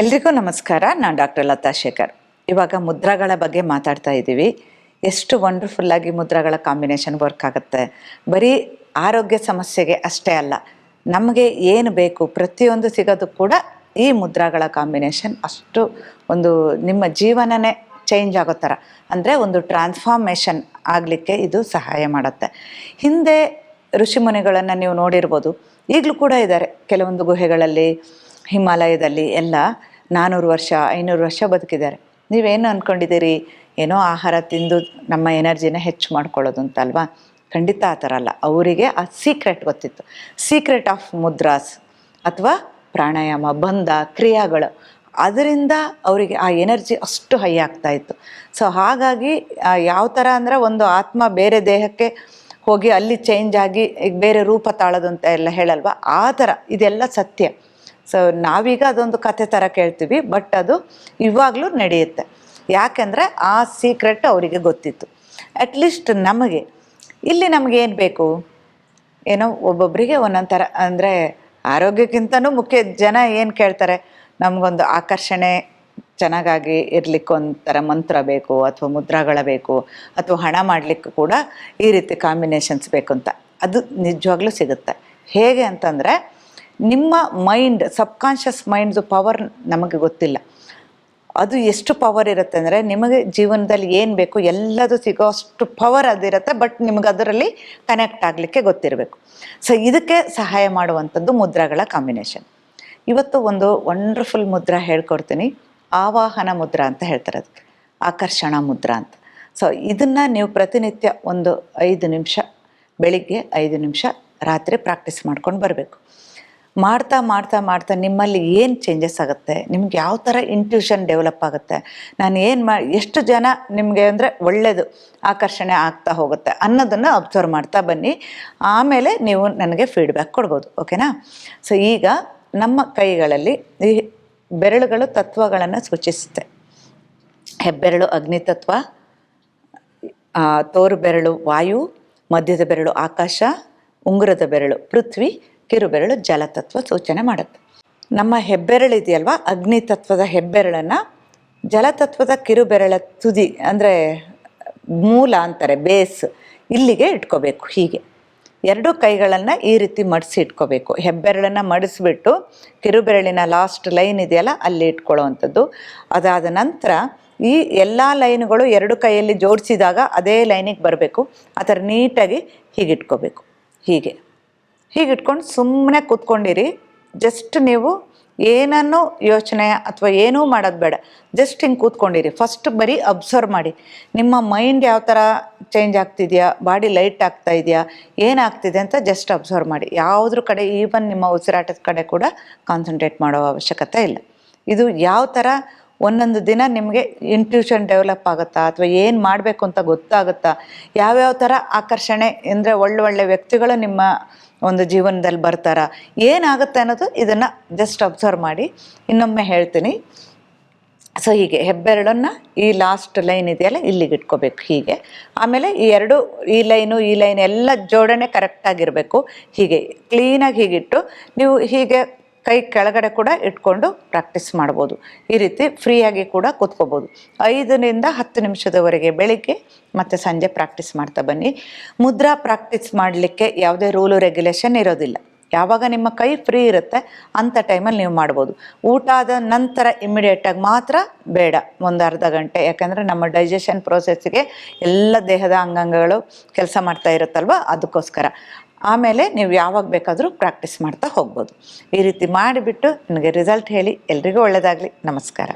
ಎಲ್ರಿಗೂ ನಮಸ್ಕಾರ. ನಾನು ಡಾಕ್ಟರ್ ಲತಾ ಶೇಖರ್. ಇವಾಗ ಮುದ್ರಾಗಳ ಬಗ್ಗೆ ಮಾತಾಡ್ತಾ ಇದ್ದೀವಿ ಎಷ್ಟು ವಂಡರ್ಫುಲ್ಲಾಗಿ ಮುದ್ರಾಗಳ ಕಾಂಬಿನೇಷನ್ ವರ್ಕ್ ಆಗುತ್ತೆ. ಬರೀ ಆರೋಗ್ಯ ಸಮಸ್ಯೆಗೆ ಅಷ್ಟೇ ಅಲ್ಲ, ನಮಗೆ ಏನು ಬೇಕು ಪ್ರತಿಯೊಂದು ಸಿಗೋದು ಕೂಡ ಈ ಮುದ್ರಾಗಳ ಕಾಂಬಿನೇಷನ್ ಅಷ್ಟು ಒಂದು ನಿಮ್ಮ ಜೀವನನೇ ಚೇಂಜ್ ಆಗೋ ಥರ. ಅಂದರೆ ಒಂದು ಟ್ರಾನ್ಸ್ಫಾರ್ಮೇಷನ್ ಆಗಲಿಕ್ಕೆ ಇದು ಸಹಾಯ ಮಾಡುತ್ತೆ. ಹಿಂದೆ ಋಷಿಮುನಿಗಳನ್ನು ನೀವು ನೋಡಿರ್ಬೋದು, ಈಗಲೂ ಕೂಡ ಇದ್ದಾರೆ. ಕೆಲವೊಂದು ಗುಹೆಗಳಲ್ಲಿ, ಹಿಮಾಲಯದಲ್ಲಿ ಎಲ್ಲ ನಾನ್ನೂರು ವರ್ಷ, ಐನೂರು ವರ್ಷ ಬದುಕಿದ್ದಾರೆ. ನೀವೇನು ಅಂದ್ಕೊಂಡಿದ್ದೀರಿ ಏನೋ ಆಹಾರ ತಿಂದು ನಮ್ಮ ಎನರ್ಜಿನ ಹೆಚ್ಚು ಮಾಡ್ಕೊಳ್ಳೋದು ಅಂತಲ್ವಾ? ಖಂಡಿತ ಆ ಥರ ಅಲ್ಲ. ಅವರಿಗೆ ಆ ಸೀಕ್ರೆಟ್ ಗೊತ್ತಿತ್ತು. ಸೀಕ್ರೆಟ್ ಆಫ್ ಮುದ್ರಾಸ್ ಅಥವಾ ಪ್ರಾಣಾಯಾಮ, ಬಂಧ, ಕ್ರಿಯಾಗಳು. ಅದರಿಂದ ಅವರಿಗೆ ಆ ಎನರ್ಜಿ ಅಷ್ಟು ಹೈ ಆಗ್ತಾ ಇತ್ತು. ಸೊ ಹಾಗಾಗಿ ಯಾವ ಥರ ಅಂದರೆ ಒಂದು ಆತ್ಮ ಬೇರೆ ದೇಹಕ್ಕೆ ಹೋಗಿ ಅಲ್ಲಿ ಚೇಂಜ್ ಆಗಿ ಬೇರೆ ರೂಪ ತಾಳೋದು ಅಂತ ಎಲ್ಲ ಹೇಳಲ್ವ? ಆ ಥರ. ಇದೆಲ್ಲ ಸತ್ಯ. ಸೊ ನಾವೀಗ ಅದೊಂದು ಕತೆ ಥರ ಕೇಳ್ತೀವಿ ಬಟ್ ಅದು ಇವಾಗಲೂ ನಡೆಯುತ್ತೆ. ಯಾಕೆಂದರೆ ಆ ಸೀಕ್ರೆಟ್ ಅವರಿಗೆ ಗೊತ್ತಿತ್ತು. ಅಟ್ಲೀಸ್ಟ್ ನಮಗೆ. ಇಲ್ಲಿ ನಮಗೆ ಏನು ಬೇಕು? ಏನೋ ಒಬ್ಬೊಬ್ಬರಿಗೆ ಒಂದೊಂದು ಥರ ಅಂದರೆ ಆರೋಗ್ಯಕ್ಕಿಂತನೂ ಮುಖ್ಯ ಜನ ಏನು ಕೇಳ್ತಾರೆ? ನಮಗೊಂದು ಆಕರ್ಷಣೆ ಚೆನ್ನಾಗಾಗಿ ಇರಲಿಕ್ಕೆ ಒಂಥರ ಮಂತ್ರ ಬೇಕು, ಅಥವಾ ಮುದ್ರಾಗಳ ಬೇಕು, ಅಥವಾ ಹಣ ಮಾಡಲಿಕ್ಕೆ ಕೂಡ ಈ ರೀತಿ ಕಾಂಬಿನೇಷನ್ಸ್ ಬೇಕು ಅಂತ. ಅದು ನಿಜವಾಗ್ಲೂ ಸಿಗುತ್ತೆ. ಹೇಗೆ ಅಂತಂದರೆ ನಿಮ್ಮ ಮೈಂಡ್ ಸಬ್ಕಾನ್ಷಿಯಸ್ ಮೈಂಡ್ದು ಪವರ್ ನಮಗೆ ಗೊತ್ತಿಲ್ಲ. ಅದು ಎಷ್ಟು ಪವರ್ ಇರುತ್ತೆ ಅಂದರೆ ನಿಮಗೆ ಜೀವನದಲ್ಲಿ ಏನು ಬೇಕು ಎಲ್ಲದು ಸಿಗೋ ಅಷ್ಟು ಪವರ್ ಅದಿರುತ್ತೆ ಬಟ್ ನಿಮಗೆ ಅದರಲ್ಲಿ ಕನೆಕ್ಟ್ ಆಗಲಿಕ್ಕೆ ಗೊತ್ತಿರಬೇಕು. ಸೊ ಇದಕ್ಕೆ ಸಹಾಯ ಮಾಡುವಂಥದ್ದು ಮುದ್ರಾಗಳ ಕಾಂಬಿನೇಷನ್ ಇವತ್ತು ಒಂದು ವಂಡರ್ಫುಲ್ ಮುದ್ರಾ ಹೇಳ್ಕೊಡ್ತೀನಿ. ಆವಾಹನ ಮುದ್ರಾ ಅಂತ ಹೇಳ್ತಾರೆ ಅದಕ್ಕೆ. ಆಕರ್ಷಣ ಮುದ್ರಾ ಅಂತ. ಸೊ ಇದನ್ನು ನೀವು ಪ್ರತಿನಿತ್ಯ ಒಂದು ಐದು ನಿಮಿಷ, ಬೆಳಿಗ್ಗೆ ಐದು ನಿಮಿಷ ರಾತ್ರಿ ಪ್ರಾಕ್ಟೀಸ್ ಮಾಡ್ಕೊಂಡು ಬರಬೇಕು. ಮಾಡ್ತಾ ಮಾಡ್ತಾ ಮಾಡ್ತಾ ನಿಮ್ಮಲ್ಲಿ ಏನು ಚೇಂಜಸ್ ಆಗುತ್ತೆ? ನಿಮ್ಗೆ ಯಾವ ಥರ ಇಂಟ್ಯೂಷನ್ ಡೆವಲಪ್ ಆಗುತ್ತೆ? ನಾನು ಏನು ಮಾ, ಎಷ್ಟು ಜನ ನಿಮಗೆ ಅಂದರೆ ಒಳ್ಳೆಯದು ಆಕರ್ಷಣೆ ಆಗ್ತಾ ಹೋಗುತ್ತೆ ಅನ್ನೋದನ್ನು ಅಬ್ಸರ್ವ್ ಮಾಡ್ತಾ ಬನ್ನಿ. ಆಮೇಲೆ ನೀವು ನನಗೆ ಫೀಡ್ಬ್ಯಾಕ್ ಕೊಡ್ಬೋದು ಓಕೆನಾ ಸೊ ಈಗ ನಮ್ಮ ಕೈಗಳಲ್ಲಿ ಈ ಬೆರಳುಗಳು ತತ್ವಗಳನ್ನು ಸೂಚಿಸುತ್ತೆ. ಹೆಬ್ಬೆರಳು ಅಗ್ನಿತತ್ವ ತತ್ವ ತೋರು ಬೆರಳು ವಾಯು, ಮಧ್ಯದ ಬೆರಳು ಆಕಾಶ, ಉಂಗುರದ ಬೆರಳು ಪೃಥ್ವಿ ಕಿರು ಬೆರಳು ಜಲತತ್ವ ಸೂಚನೆ ಮಾಡುತ್ತೆ. ನಮ್ಮ ಹೆಬ್ಬೆರಳು ಇದೆಯಲ್ವಾ? ಅಗ್ನಿ ತತ್ವದ ಹೆಬ್ಬೆರಳನ್ನು ಜಲತತ್ವದ ಕಿರುಬೆರಳ ತುದಿ ಅಂದರೆ ಮೂಲ ಅಂತಾರೆ, ಬೇಸ್ ಇಲ್ಲಿಗೆ ಇಟ್ಕೋಬೇಕು, ಹೀಗೆ. ಎರಡು ಕೈಗಳನ್ನು ಈ ರೀತಿ ಮಡಿಸಿ ಇಟ್ಕೋಬೇಕು. ಹೆಬ್ಬೆರಳನ್ನು ಮಡಿಸ್ಬಿಟ್ಟು ಕಿರುಬೆರಳಿನ ಲಾಸ್ಟ್ ಲೈನ್ ಇದೆಯಲ್ಲ, ಅಲ್ಲಿ ಇಟ್ಕೊಳ್ಳೋವಂಥದ್ದು. ಅದಾದ ನಂತರ ಈ ಎಲ್ಲ ಲೈನ್ಗಳು ಎರಡು ಕೈಯಲ್ಲಿ ಜೋಡಿಸಿದಾಗ ಅದೇ ಲೈನಿಗೆ ಬರಬೇಕು. ಆ ಥರ ನೀಟಾಗಿ ಹೀಗೆ ಇಟ್ಕೋಬೇಕು ಹೀಗೆ. ಹೀಗೆ ಇಟ್ಕೊಂಡು ಸುಮ್ಮನೆ ಕೂತ್ಕೊಂಡಿರಿ. ಜಸ್ಟ್ ನೀವು ಏನನ್ನು ಯೋಚನೆ ಅಥವಾ ಏನೂ ಮಾಡೋದು ಬೇಡ. ಜಸ್ಟ್ ಹಿಂಗೆ ಕೂತ್ಕೊಂಡಿರಿ. ಫಸ್ಟ್ ಬರೀ ಅಬ್ಸರ್ವ್ ಮಾಡಿ. ನಿಮ್ಮ ಮೈಂಡ್ ಯಾವ ಥರ ಚೇಂಜ್ ಆಗ್ತಿದೆಯಾ? ಬಾಡಿ ಲೈಟ್ ಆಗ್ತಾ ಇದೆಯಾ? ಏನಾಗ್ತಿದೆ ಅಂತ ಜಸ್ಟ್ ಅಬ್ಸರ್ವ್ ಮಾಡಿ. ಯಾವುದ್ರ ಕಡೆ, ಈವನ್ ನಿಮ್ಮ ಉಸಿರಾಟದ ಕಡೆ ಕೂಡ ಕಾನ್ಸಂಟ್ರೇಟ್ ಮಾಡೋ ಅವಶ್ಯಕತೆ ಇಲ್ಲ. ಇದು ಯಾವ ಥರ ಒಂದೊಂದು ದಿನ ನಿಮಗೆ ಇಂಟ್ಯೂಷನ್ ಡೆವಲಪ್ ಆಗುತ್ತಾ? ಅಥವಾ ಏನು ಮಾಡಬೇಕು ಅಂತ ಗೊತ್ತಾಗುತ್ತಾ? ಯಾವ್ಯಾವ ಥರ ಆಕರ್ಷಣೆ ಅಂದರೆ ಒಳ್ಳೊಳ್ಳೆ ವ್ಯಕ್ತಿಗಳು ನಿಮ್ಮ ಒಂದು ಜೀವನದಲ್ಲಿ ಬರ್ತಾರ? ಏನಾಗುತ್ತೆ ಅನ್ನೋದು ಇದನ್ನು ಜಸ್ಟ್ ಅಬ್ಸರ್ವ್ ಮಾಡಿ ಇನ್ನೊಮ್ಮೆ ಹೇಳ್ತೀನಿ. ಸೊ ಹೀಗೆ ಹೆಬ್ಬೆರಳನ್ನು ಈ ಲಾಸ್ಟ್ ಲೈನ್ ಇದೆಯಲ್ಲ, ಇಲ್ಲಿಗೆ ಇಟ್ಕೋಬೇಕು, ಹೀಗೆ. ಆಮೇಲೆ ಈ ಎರಡು, ಈ ಲೈನು ಈ ಲೈನ್ ಎಲ್ಲ ಜೋಡಣೆ ಕರೆಕ್ಟಾಗಿರಬೇಕು ಹೀಗೆ ಕ್ಲೀನಾಗಿ ಹೀಗಿಟ್ಟು ನೀವು ಹೀಗೆ ಕೈ ಕೆಳಗಡೆ ಕೂಡ ಇಟ್ಕೊಂಡು ಪ್ರಾಕ್ಟೀಸ್ ಮಾಡ್ಬೋದು. ಈ ರೀತಿ ಫ್ರೀಯಾಗಿ ಕೂಡ ಕೂತ್ಕೋಬೋದು. ಐದರಿಂದ ಹತ್ತು ನಿಮಿಷದವರೆಗೆ ಬೆಳಿಗ್ಗೆ ಮತ್ತು ಸಂಜೆ ಪ್ರಾಕ್ಟೀಸ್ ಮಾಡ್ತಾ ಬನ್ನಿ. ಮುದ್ರಾ ಪ್ರಾಕ್ಟೀಸ್ ಮಾಡಲಿಕ್ಕೆ ಯಾವುದೇ ರೂಲು ರೆಗ್ಯುಲೇಷನ್ ಇರೋದಿಲ್ಲ. ಯಾವಾಗ ನಿಮ್ಮ ಕೈ ಫ್ರೀ ಇರುತ್ತೆ ಅಂಥ ಟೈಮಲ್ಲಿ ನೀವು ಮಾಡ್ಬೋದು. ಊಟ ಆದ ನಂತರ ಇಮ್ಮಿಡಿಯೇಟಾಗಿ ಮಾತ್ರ ಬೇಡ. ಒಂದು ಅರ್ಧ ಗಂಟೆ. ಯಾಕಂದರೆ ನಮ್ಮ ಡೈಜೆಷನ್ ಪ್ರೋಸೆಸ್ಗೆ ಎಲ್ಲ ದೇಹದ ಅಂಗಾಂಗಗಳು ಕೆಲಸ ಮಾಡ್ತಾ ಇರುತ್ತಲ್ವ? ಅದಕ್ಕೋಸ್ಕರ. ಆಮೇಲೆ ನೀವು ಯಾವಾಗ ಬೇಕಾದರೂ ಪ್ರಾಕ್ಟೀಸ್ ಮಾಡ್ತಾ ಹೋಗ್ಬೋದು. ಈ ರೀತಿ ಮಾಡಿಬಿಟ್ಟು ನನಗೆ ರಿಸಲ್ಟ್ ಹೇಳಿ ಎಲ್ರಿಗೂ ಒಳ್ಳೆಯದಾಗಲಿ ನಮಸ್ಕಾರ.